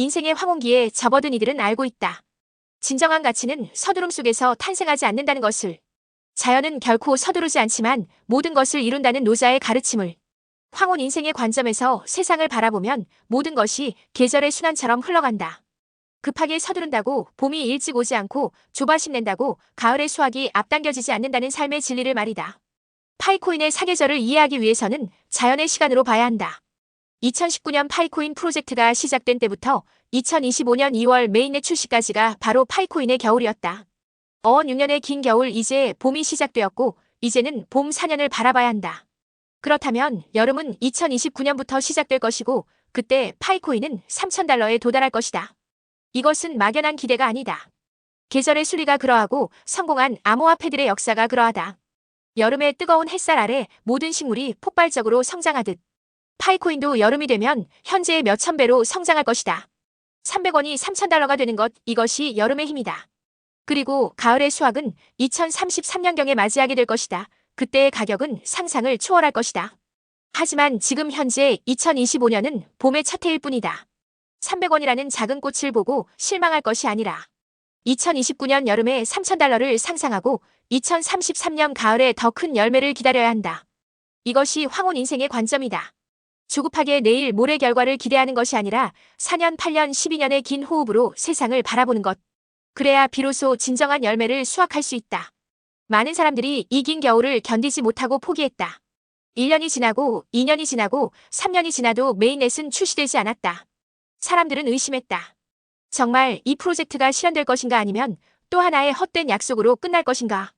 인생의 황혼기에 접어든 이들은 알고 있다. 진정한 가치는 서두름 속에서 탄생하지 않는다는 것을. 자연은 결코 서두르지 않지만 모든 것을 이룬다는 노자의 가르침을. 황혼 인생의 관점에서 세상을 바라보면 모든 것이 계절의 순환처럼 흘러간다. 급하게 서두른다고 봄이 일찍 오지 않고 조바심 낸다고 가을의 수확이 앞당겨지지 않는다는 삶의 진리를 말이다. 파이코인의 사계절을 이해하기 위해서는 자연의 시간으로 봐야 한다. 2019년 파이코인 프로젝트가 시작된 때부터 2025년 2월 메인넷 출시까지가 바로 파이코인의 겨울이었다. 어원 6년의 긴 겨울 이제 봄이 시작되었고 이제는 봄 4년을 바라봐야 한다. 그렇다면 여름은 2029년부터 시작될 것이고 그때 파이코인은 3,000달러에 도달할 것이다. 이것은 막연한 기대가 아니다. 계절의 순리가 그러하고 성공한 암호화폐들의 역사가 그러하다. 여름의 뜨거운 햇살 아래 모든 식물이 폭발적으로 성장하듯 파이코인도 여름이 되면 현재의 몇천 배로 성장할 것이다. 300원이 3,000달러가 되는 것 이것이 여름의 힘이다. 그리고 가을의 수확은 2033년경에 맞이하게 될 것이다. 그때의 가격은 상상을 초월할 것이다. 하지만 지금 현재 2025년은 봄의 첫 해일 뿐이다. 300원이라는 작은 꽃을 보고 실망할 것이 아니라 2029년 여름에 3,000달러를 상상하고 2033년 가을에 더 큰 열매를 기다려야 한다. 이것이 황혼 인생의 관점이다. 조급하게 내일 모레 결과를 기대하는 것이 아니라 4년, 8년, 12년의 긴 호흡으로 세상을 바라보는 것. 그래야 비로소 진정한 열매를 수확할 수 있다. 많은 사람들이 이 긴 겨울을 견디지 못하고 포기했다. 1년이 지나고 2년이 지나고 3년이 지나도 메인넷은 출시되지 않았다. 사람들은 의심했다. 정말 이 프로젝트가 실현될 것인가 아니면 또 하나의 헛된 약속으로 끝날 것인가.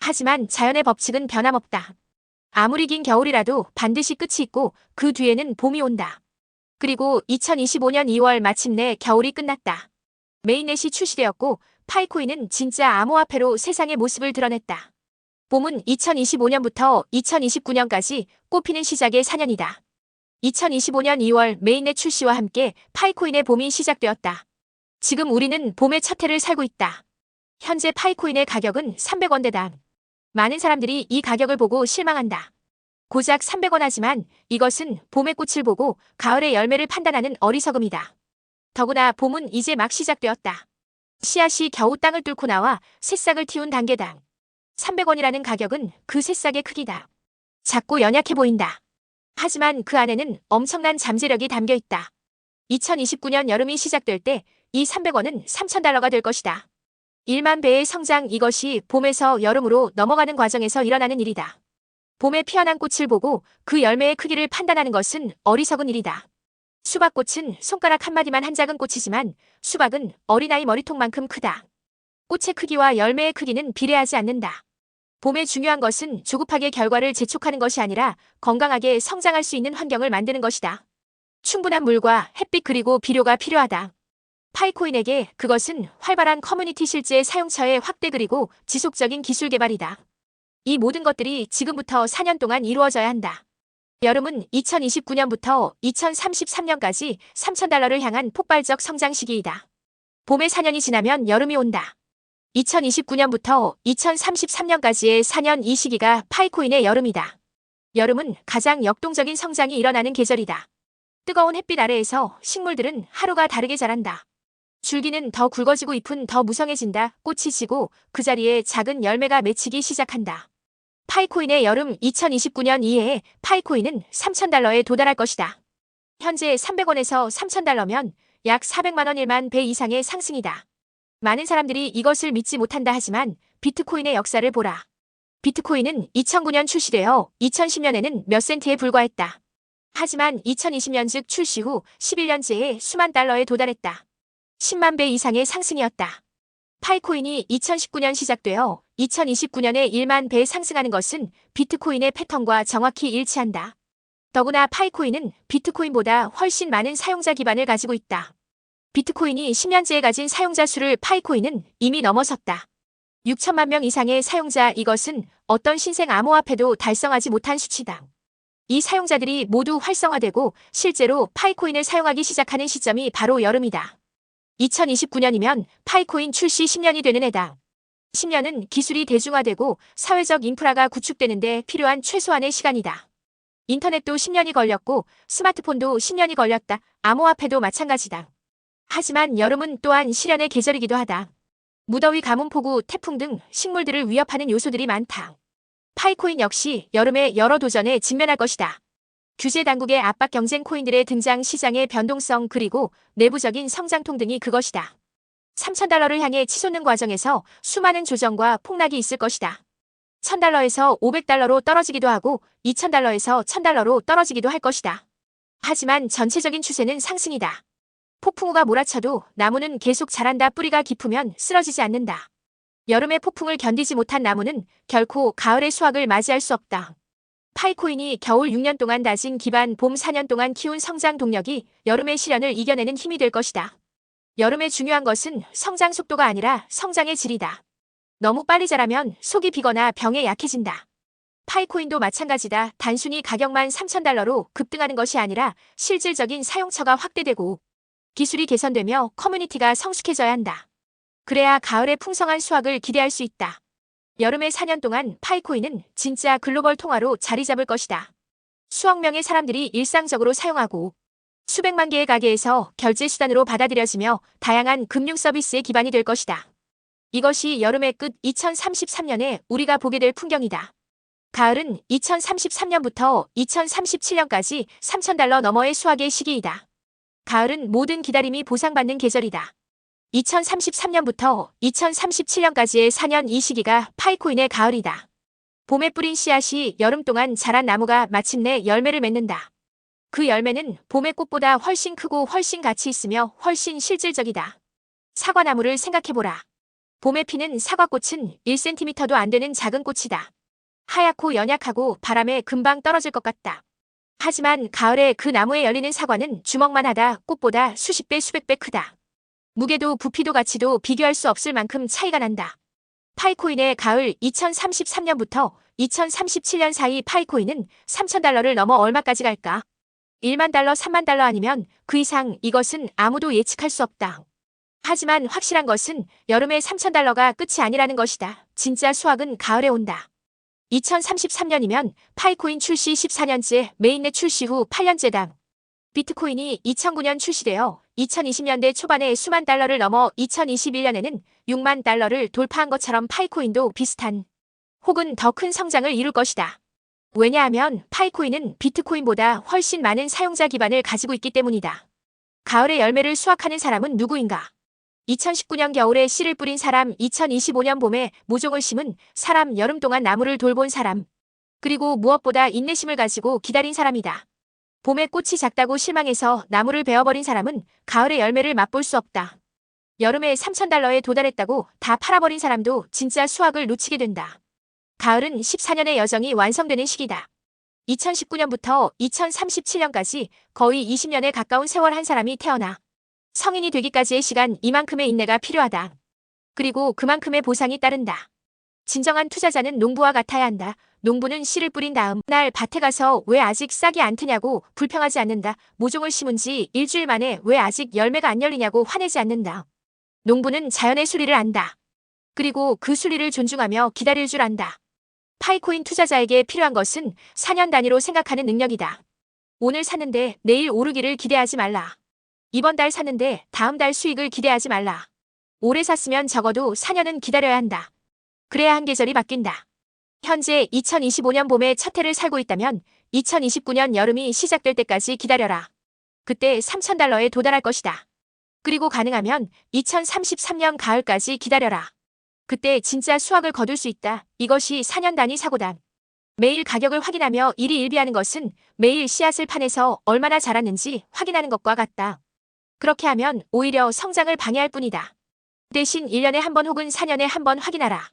하지만 자연의 법칙은 변함없다. 아무리 긴 겨울이라도 반드시 끝이 있고 그 뒤에는 봄이 온다. 그리고 2025년 2월 마침내 겨울이 끝났다. 메인넷이 출시되었고 파이코인은 진짜 암호화폐로 세상의 모습을 드러냈다. 봄은 2025년부터 2029년까지 꽃피는 시작의 4년이다. 2025년 2월 메인넷 출시와 함께 파이코인의 봄이 시작되었다. 지금 우리는 봄의 첫 해를 살고 있다. 현재 파이코인의 가격은 300원대다. 많은 사람들이 이 가격을 보고 실망한다. 고작 300원 하지만 이것은 봄의 꽃을 보고 가을의 열매를 판단하는 어리석음이다. 더구나 봄은 이제 막 시작되었다. 씨앗이 겨우 땅을 뚫고 나와 새싹을 틔운 단계다. 300원이라는 가격은 그 새싹의 크기다. 작고 연약해 보인다. 하지만 그 안에는 엄청난 잠재력이 담겨 있다. 2029년 여름이 시작될 때 이 300원은 3,000달러가 될 것이다. 1만 배의 성장 이것이 봄에서 여름으로 넘어가는 과정에서 일어나는 일이다. 봄에 피어난 꽃을 보고 그 열매의 크기를 판단하는 것은 어리석은 일이다. 수박꽃은 손가락 한마디만 한 작은 꽃이지만 수박은 어린아이 머리통만큼 크다. 꽃의 크기와 열매의 크기는 비례하지 않는다. 봄의 중요한 것은 조급하게 결과를 재촉하는 것이 아니라 건강하게 성장할 수 있는 환경을 만드는 것이다. 충분한 물과 햇빛 그리고 비료가 필요하다. 파이코인에게 그것은 활발한 커뮤니티 실제 사용처의 확대 그리고 지속적인 기술 개발이다. 이 모든 것들이 지금부터 4년 동안 이루어져야 한다. 여름은 2029년부터 2033년까지 3,000달러를 향한 폭발적 성장 시기이다. 봄의 4년이 지나면 여름이 온다. 2029년부터 2033년까지의 4년 이 시기가 파이코인의 여름이다. 여름은 가장 역동적인 성장이 일어나는 계절이다. 뜨거운 햇빛 아래에서 식물들은 하루가 다르게 자란다. 줄기는 더 굵어지고 잎은 더 무성해진다. 꽃이 지고 그 자리에 작은 열매가 맺히기 시작한다. 파이코인의 여름 2029년 이해에 파이코인은 3,000달러에 도달할 것이다. 현재 300원에서 3,000달러면 약 400만원 1만 배 이상의 상승이다. 많은 사람들이 이것을 믿지 못한다 하지만 비트코인의 역사를 보라. 비트코인은 2009년 출시되어 2010년에는 몇 센트에 불과했다. 하지만 2020년 즉 출시 후 11년째에 수만 달러에 도달했다. 10만 배 이상의 상승이었다. 파이코인이 2019년 시작되어 2029년에 1만 배 상승하는 것은 비트코인의 패턴과 정확히 일치한다. 더구나 파이코인은 비트코인보다 훨씬 많은 사용자 기반을 가지고 있다. 비트코인이 10년째에 가진 사용자 수를 파이코인은 이미 넘어섰다. 6천만 명 이상의 사용자 이것은 어떤 신생 암호화폐도 달성하지 못한 수치다. 이 사용자들이 모두 활성화되고 실제로 파이코인을 사용하기 시작하는 시점이 바로 여름이다. 2029년이면 파이코인 출시 10년이 되는 해다. 10년은 기술이 대중화되고 사회적 인프라가 구축되는데 필요한 최소한의 시간이다. 인터넷도 10년이 걸렸고 스마트폰도 10년이 걸렸다. 암호화폐도 마찬가지다. 하지만 여름은 또한 실현의 계절이기도 하다. 무더위, 가뭄, 폭우, 태풍 등 식물들을 위협하는 요소들이 많다. 파이코인 역시 여름에 여러 도전에 직면할 것이다. 규제 당국의 압박 경쟁 코인들의 등장 시장의 변동성 그리고 내부적인 성장통 등이 그것이다. 3,000달러를 향해 치솟는 과정에서 수많은 조정과 폭락이 있을 것이다. 1,000달러에서 500달러로 떨어지기도 하고 2,000달러에서 1,000달러로 떨어지기도 할 것이다. 하지만 전체적인 추세는 상승이다. 폭풍우가 몰아쳐도 나무는 계속 자란다 뿌리가 깊으면 쓰러지지 않는다. 여름의 폭풍을 견디지 못한 나무는 결코 가을의 수확을 맞이할 수 없다. 파이코인이 겨울 6년 동안 다진 기반 봄 4년 동안 키운 성장 동력이 여름의 시련을 이겨내는 힘이 될 것이다. 여름에 중요한 것은 성장 속도가 아니라 성장의 질이다. 너무 빨리 자라면 속이 비거나 병에 약해진다. 파이코인도 마찬가지다. 단순히 가격만 3,000달러로 급등하는 것이 아니라 실질적인 사용처가 확대되고 기술이 개선되며 커뮤니티가 성숙해져야 한다. 그래야 가을의 풍성한 수확을 기대할 수 있다. 여름의 4년 동안 파이코인은 진짜 글로벌 통화로 자리 잡을 것이다. 수억 명의 사람들이 일상적으로 사용하고 수백만 개의 가게에서 결제 수단으로 받아들여지며 다양한 금융 서비스의 기반이 될 것이다. 이것이 여름의 끝 2033년에 우리가 보게 될 풍경이다. 가을은 2033년부터 2037년까지 3,000달러 너머의 수확의 시기이다. 가을은 모든 기다림이 보상받는 계절이다. 2033년부터 2037년까지의 4년 이 시기가 파이코인의 가을이다. 봄에 뿌린 씨앗이 여름 동안 자란 나무가 마침내 열매를 맺는다. 그 열매는 봄의 꽃보다 훨씬 크고 훨씬 가치 있으며 훨씬 실질적이다. 사과나무를 생각해보라. 봄에 피는 사과꽃은 1cm도 안 되는 작은 꽃이다. 하얗고 연약하고 바람에 금방 떨어질 것 같다. 하지만 가을에 그 나무에 열리는 사과는 주먹만 하다 꽃보다 수십 배 수백 배 크다. 무게도 부피도 가치도 비교할 수 없을 만큼 차이가 난다. 파이코인의 가을 2033년부터 2037년 사이 파이코인은 3,000달러를 넘어 얼마까지 갈까? 1만 달러, 3만 달러 아니면 그 이상 이것은 아무도 예측할 수 없다. 하지만 확실한 것은 여름에 3,000달러가 끝이 아니라는 것이다. 진짜 수확은 가을에 온다. 2033년이면 파이코인 출시 14년째, 메인넷 출시 후 8년째다. 비트코인이 2009년 출시되어 2020년대 초반에 수만 달러를 넘어 2021년에는 6만 달러를 돌파한 것처럼 파이코인도 비슷한 혹은 더 큰 성장을 이룰 것이다. 왜냐하면 파이코인은 비트코인보다 훨씬 많은 사용자 기반을 가지고 있기 때문이다. 가을에 열매를 수확하는 사람은 누구인가? 2019년 겨울에 씨를 뿌린 사람, 2025년 봄에 모종을 심은 사람, 여름 동안 나무를 돌본 사람, 그리고 무엇보다 인내심을 가지고 기다린 사람이다. 봄에 꽃이 작다고 실망해서 나무를 베어버린 사람은 가을의 열매를 맛볼 수 없다. 여름에 3,000달러에 도달했다고 다 팔아버린 사람도 진짜 수확을 놓치게 된다. 가을은 14년의 여정이 완성되는 시기다. 2019년부터 2037년까지 거의 20년에 가까운 세월 한 사람이 태어나 성인이 되기까지의 시간 이만큼의 인내가 필요하다. 그리고 그만큼의 보상이 따른다. 진정한 투자자는 농부와 같아야 한다. 농부는 씨를 뿌린 다음 날 밭에 가서 왜 아직 싹이 안 트냐고 불평하지 않는다. 모종을 심은 지 일주일 만에 왜 아직 열매가 안 열리냐고 화내지 않는다. 농부는 자연의 수리를 안다. 그리고 그 수리를 존중하며 기다릴 줄 안다. 파이코인 투자자에게 필요한 것은 4년 단위로 생각하는 능력이다. 오늘 샀는데 내일 오르기를 기대하지 말라. 이번 달 샀는데 다음 달 수익을 기대하지 말라. 오래 샀으면 적어도 4년은 기다려야 한다. 그래야 한 계절이 바뀐다. 현재 2025년 봄에 첫 해를 살고 있다면 2029년 여름이 시작될 때까지 기다려라. 그때 3,000달러에 도달할 것이다. 그리고 가능하면 2033년 가을까지 기다려라. 그때 진짜 수확을 거둘 수 있다. 이것이 4년 단위 사고다. 매일 가격을 확인하며 일이 일비하는 것은 매일 씨앗을 파내서 얼마나 자랐는지 확인하는 것과 같다. 그렇게 하면 오히려 성장을 방해할 뿐이다. 대신 1년에 한 번 혹은 4년에 한 번 확인하라.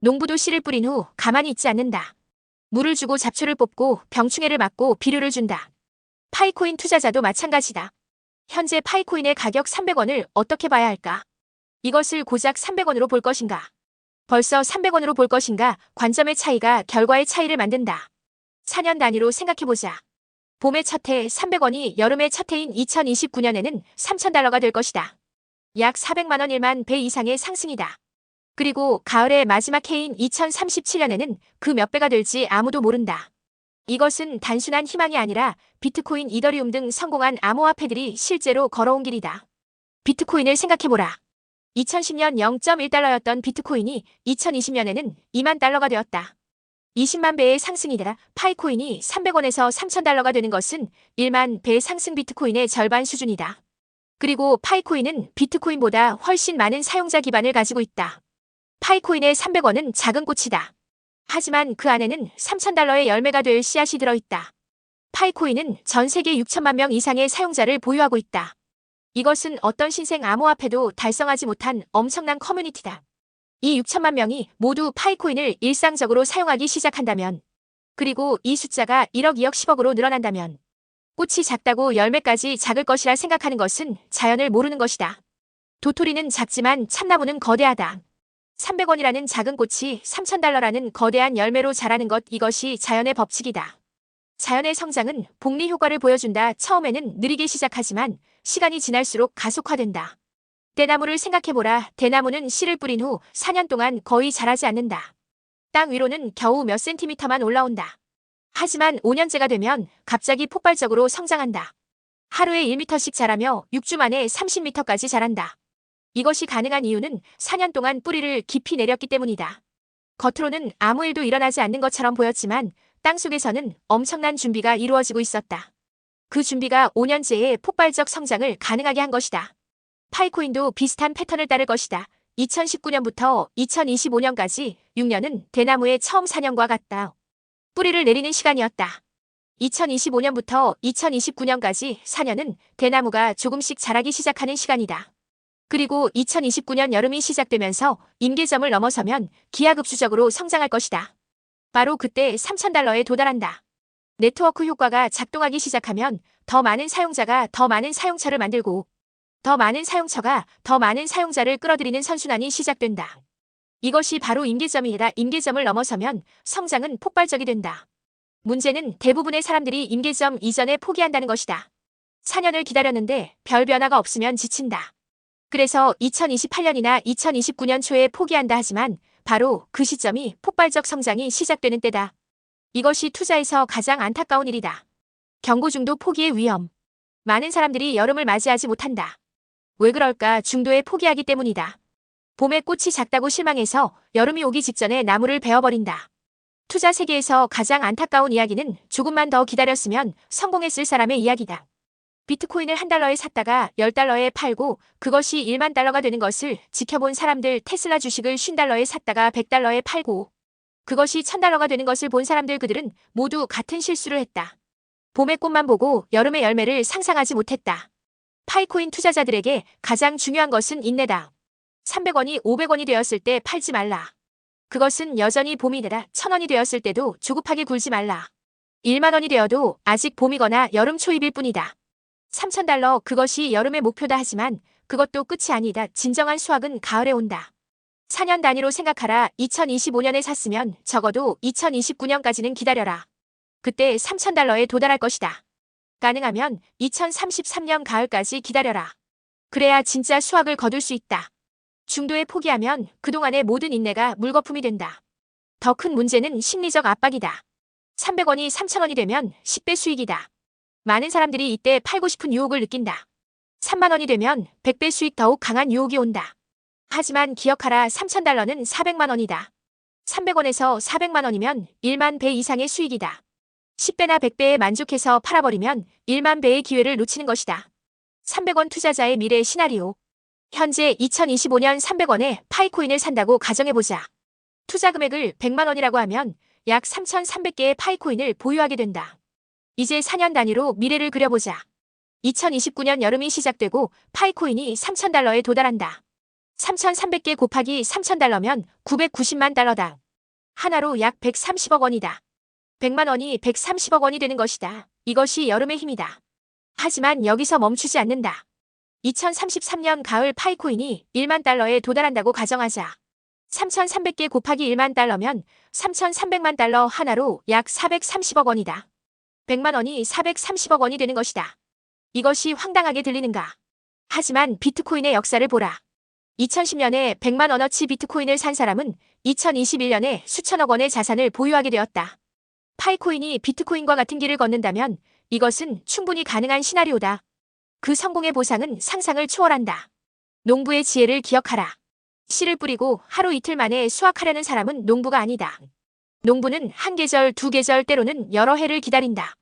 농부도 씨를 뿌린 후 가만히 있지 않는다. 물을 주고 잡초를 뽑고 병충해를 막고 비료를 준다. 파이코인 투자자도 마찬가지다. 현재 파이코인의 가격 300원을 어떻게 봐야 할까? 이것을 고작 300원으로 볼 것인가? 벌써 300원으로 볼 것인가? 관점의 차이가 결과의 차이를 만든다. 4년 단위로 생각해보자. 봄의 첫 해 300원이 여름의 첫 해인 2029년에는 3,000달러가 될 것이다. 약 400만원 1만 배 이상의 상승이다. 그리고 가을의 마지막 해인 2037년에는 그 몇 배가 될지 아무도 모른다. 이것은 단순한 희망이 아니라 비트코인, 이더리움 등 성공한 암호화폐들이 실제로 걸어온 길이다. 비트코인을 생각해보라. 2010년 0.1달러였던 비트코인이 2020년에는 2만 달러가 되었다. 20만 배의 상승이다. 파이코인이 300원에서 3,000달러가 되는 것은 1만 배 상승 비트코인의 절반 수준이다. 그리고 파이코인은 비트코인보다 훨씬 많은 사용자 기반을 가지고 있다. 파이코인의 300원은 작은 꽃이다. 하지만 그 안에는 3,000달러의 열매가 될 씨앗이 들어있다. 파이코인은 전 세계 6천만 명 이상의 사용자를 보유하고 있다. 이것은 어떤 신생 암호화폐도 달성하지 못한 엄청난 커뮤니티다. 이 6천만 명이 모두 파이코인을 일상적으로 사용하기 시작한다면, 그리고 이 숫자가 1억, 2억, 10억으로 늘어난다면, 꽃이 작다고 열매까지 작을 것이라 생각하는 것은 자연을 모르는 것이다. 도토리는 작지만 참나무는 거대하다. 300원이라는 작은 꽃이 3,000달러라는 거대한 열매로 자라는 것 이것이 자연의 법칙이다. 자연의 성장은 복리 효과를 보여준다. 처음에는 느리게 시작하지만 시간이 지날수록 가속화된다. 대나무를 생각해보라. 대나무는 씨를 뿌린 후 4년 동안 거의 자라지 않는다. 땅 위로는 겨우 몇 센티미터만 올라온다. 하지만 5년째가 되면 갑자기 폭발적으로 성장한다. 하루에 1m씩 자라며 6주 만에 30m까지 자란다. 이것이 가능한 이유는 4년 동안 뿌리를 깊이 내렸기 때문이다. 겉으로는 아무 일도 일어나지 않는 것처럼 보였지만 땅속에서는 엄청난 준비가 이루어지고 있었다. 그 준비가 5년째의 폭발적 성장을 가능하게 한 것이다. 파이코인도 비슷한 패턴을 따를 것이다. 2019년부터 2025년까지 6년은 대나무의 처음 4년과 같다. 뿌리를 내리는 시간이었다. 2025년부터 2029년까지 4년은 대나무가 조금씩 자라기 시작하는 시간이다. 그리고 2029년 여름이 시작되면서 임계점을 넘어서면 기하급수적으로 성장할 것이다. 바로 그때 3,000달러에 도달한다. 네트워크 효과가 작동하기 시작하면 더 많은 사용자가 더 많은 사용처를 만들고 더 많은 사용처가 더 많은 사용자를 끌어들이는 선순환이 시작된다. 이것이 바로 임계점이다. 임계점을 넘어서면 성장은 폭발적이 된다. 문제는 대부분의 사람들이 임계점 이전에 포기한다는 것이다. 4년을 기다렸는데 별 변화가 없으면 지친다. 그래서 2028년이나 2029년 초에 포기한다 하지만 바로 그 시점이 폭발적 성장이 시작되는 때다. 이것이 투자에서 가장 안타까운 일이다. 경고 중도 포기의 위험. 많은 사람들이 여름을 맞이하지 못한다. 왜 그럴까? 중도에 포기하기 때문이다. 봄에 꽃이 작다고 실망해서 여름이 오기 직전에 나무를 베어버린다. 투자 세계에서 가장 안타까운 이야기는 조금만 더 기다렸으면 성공했을 사람의 이야기다. 비트코인을 한 달러에 샀다가 10달러에 팔고 그것이 1만 달러가 되는 것을 지켜본 사람들 테슬라 주식을 50달러에 샀다가 100달러에 팔고 그것이 1000달러가 되는 것을 본 사람들 그들은 모두 같은 실수를 했다. 봄의 꽃만 보고 여름의 열매를 상상하지 못했다. 파이코인 투자자들에게 가장 중요한 것은 인내다. 300원이 500원이 되었을 때 팔지 말라. 그것은 여전히 봄이 되다 1000원이 되었을 때도 조급하게 굴지 말라. 1만 원이 되어도 아직 봄이거나 여름 초입일 뿐이다. 3,000달러 그것이 여름의 목표다 하지만 그것도 끝이 아니다. 진정한 수확은 가을에 온다. 4년 단위로 생각하라. 2025년에 샀으면 적어도 2029년까지는 기다려라. 그때 3,000달러에 도달할 것이다. 가능하면 2033년 가을까지 기다려라. 그래야 진짜 수확을 거둘 수 있다. 중도에 포기하면 그동안의 모든 인내가 물거품이 된다. 더 큰 문제는 심리적 압박이다. 300원이 3,000원이 되면 10배 수익이다. 많은 사람들이 이때 팔고 싶은 유혹을 느낀다. 3만 원이 되면 100배 수익 더욱 강한 유혹이 온다. 하지만 기억하라 3,000달러는 400만 원이다. 300원에서 400만 원이면 1만 배 이상의 수익이다. 10배나 100배에 만족해서 팔아버리면 1만 배의 기회를 놓치는 것이다. 300원 투자자의 미래 시나리오. 현재 2025년 300원에 파이코인을 산다고 가정해보자. 투자 금액을 100만 원이라고 하면 약 3,300개의 파이코인을 보유하게 된다. 이제 4년 단위로 미래를 그려보자. 2029년 여름이 시작되고 파이코인이 3,000달러에 도달한다. 3,300개 곱하기 3,000달러면 990만 달러다. 하나로 약 130억 원이다. 100만 원이 130억 원이 되는 것이다. 이것이 여름의 힘이다. 하지만 여기서 멈추지 않는다. 2033년 가을 파이코인이 1만 달러에 도달한다고 가정하자. 3,300개 곱하기 1만 달러면 3,300만 달러 하나로 약 430억 원이다. 100만 원이 430억 원이 되는 것이다. 이것이 황당하게 들리는가? 하지만 비트코인의 역사를 보라. 2010년에 100만 원어치 비트코인을 산 사람은 2021년에 수천억 원의 자산을 보유하게 되었다. 파이코인이 비트코인과 같은 길을 걷는다면 이것은 충분히 가능한 시나리오다. 그 성공의 보상은 상상을 초월한다. 농부의 지혜를 기억하라. 씨를 뿌리고 하루 이틀 만에 수확하려는 사람은 농부가 아니다. 농부는 한 계절, 두 계절, 때로는 여러 해를 기다린다.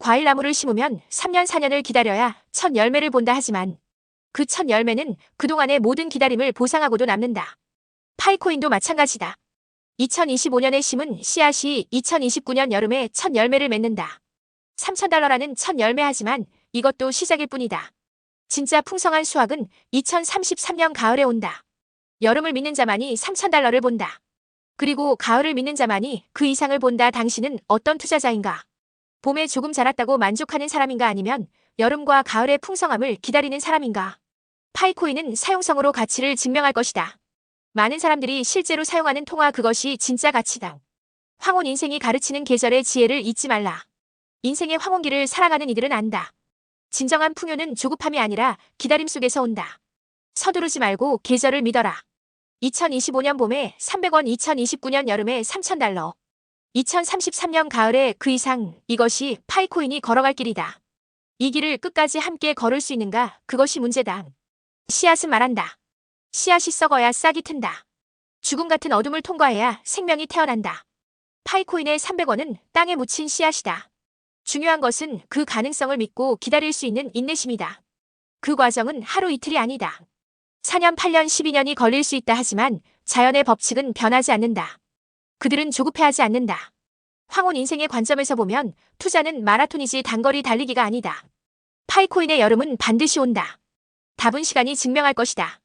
과일나무를 심으면 3년, 4년을 기다려야 첫 열매를 본다 하지만 그 첫 열매는 그동안의 모든 기다림을 보상하고도 남는다. 파이코인도 마찬가지다. 2025년에 심은 씨앗이 2029년 여름에 첫 열매를 맺는다. 3,000달러라는 첫 열매하지만 이것도 시작일 뿐이다. 진짜 풍성한 수확은 2033년 가을에 온다. 여름을 믿는 자만이 3,000달러를 본다. 그리고 가을을 믿는 자만이 그 이상을 본다. 당신은 어떤 투자자인가? 봄에 조금 자랐다고 만족하는 사람인가 아니면 여름과 가을의 풍성함을 기다리는 사람인가? 파이코인은 사용성으로 가치를 증명할 것이다. 많은 사람들이 실제로 사용하는 통화 그것이 진짜 가치다. 황혼 인생이 가르치는 계절의 지혜를 잊지 말라. 인생의 황혼기를 살아가는 이들은 안다. 진정한 풍요는 조급함이 아니라 기다림 속에서 온다. 서두르지 말고 계절을 믿어라. 2025년 봄에 300원, 2029년 여름에 3,000달러. 2033년 가을에 그 이상 이것이 파이코인이 걸어갈 길이다. 이 길을 끝까지 함께 걸을 수 있는가 그것이 문제다. 씨앗은 말한다. 씨앗이 썩어야 싹이 튼다. 죽음 같은 어둠을 통과해야 생명이 태어난다. 파이코인의 300원은 땅에 묻힌 씨앗이다. 중요한 것은 그 가능성을 믿고 기다릴 수 있는 인내심이다. 그 과정은 하루 이틀이 아니다. 4년, 8년, 12년이 걸릴 수 있다 하지만 자연의 법칙은 변하지 않는다. 그들은 조급해하지 않는다. 황혼 인생의 관점에서 보면 투자는 마라톤이지 단거리 달리기가 아니다. 파이코인의 여름은 반드시 온다. 답은 시간이 증명할 것이다.